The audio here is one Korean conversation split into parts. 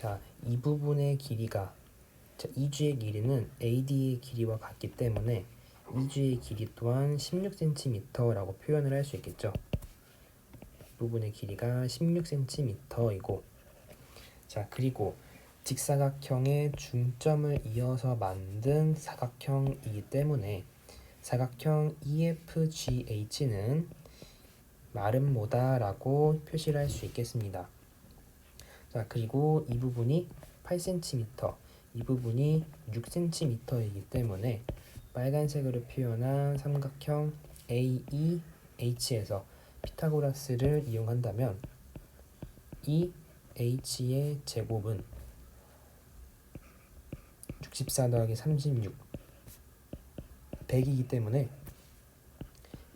자, 이 부분의 길이가 자, 이주의 길이는 AD의 길이와 같기 때문에 이주의 길이 또한 16cm라고 표현을 할 수 있겠죠. 이 부분의 길이가 16cm이고 자, 그리고 직사각형의 중점을 이어서 만든 사각형이기 때문에 사각형 EFGH는 마름모다라고 표시를 할 수 있겠습니다. 자, 그리고 이 부분이 8cm, 이 부분이 6cm이기 때문에 빨간색으로 표현한 삼각형 AEH에서 피타고라스를 이용한다면 이 H의 제곱은 64 더하기 36 100이기 때문에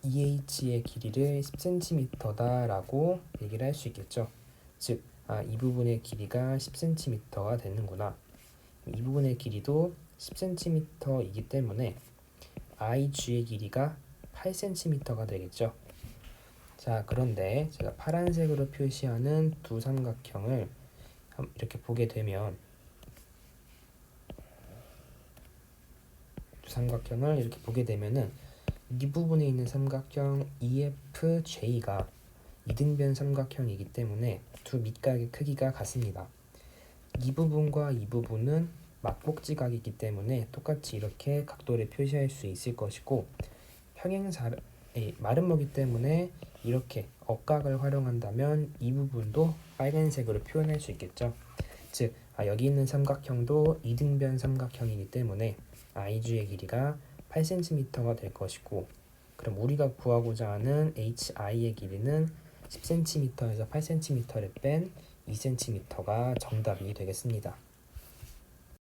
EH의 길이를 10cm다라고 얘기를 할 수 있겠죠. 즉, 아, 이 부분의 길이가 10cm가 되는구나. 이 부분의 길이도 10cm이기 때문에 IG의 길이가 8cm가 되겠죠. 자, 그런데 제가 파란색으로 표시하는 두 삼각형을 함- 이렇게 보게 되면 두 삼각형을 이렇게 보게 되면은 이 부분에 있는 삼각형 EFJ가 이등변 삼각형이기 때문에 두 밑각의 크기가 같습니다. 이 부분과 이 부분은 막복지각이기 때문에 똑같이 이렇게 각도를 표시할 수 있을 것이고 평행사 마름모기 때문에 이렇게 억각을 활용한다면 이 부분도 빨간색으로 표현할 수 있겠죠. 즉 아, 여기 있는 삼각형도 이등변 삼각형이기 때문에 i주의 길이가 8cm가 될 것이고 그럼 우리가 구하고자 하는 hi의 길이는 10cm에서 8cm를 뺀 2cm가 정답이 되겠습니다.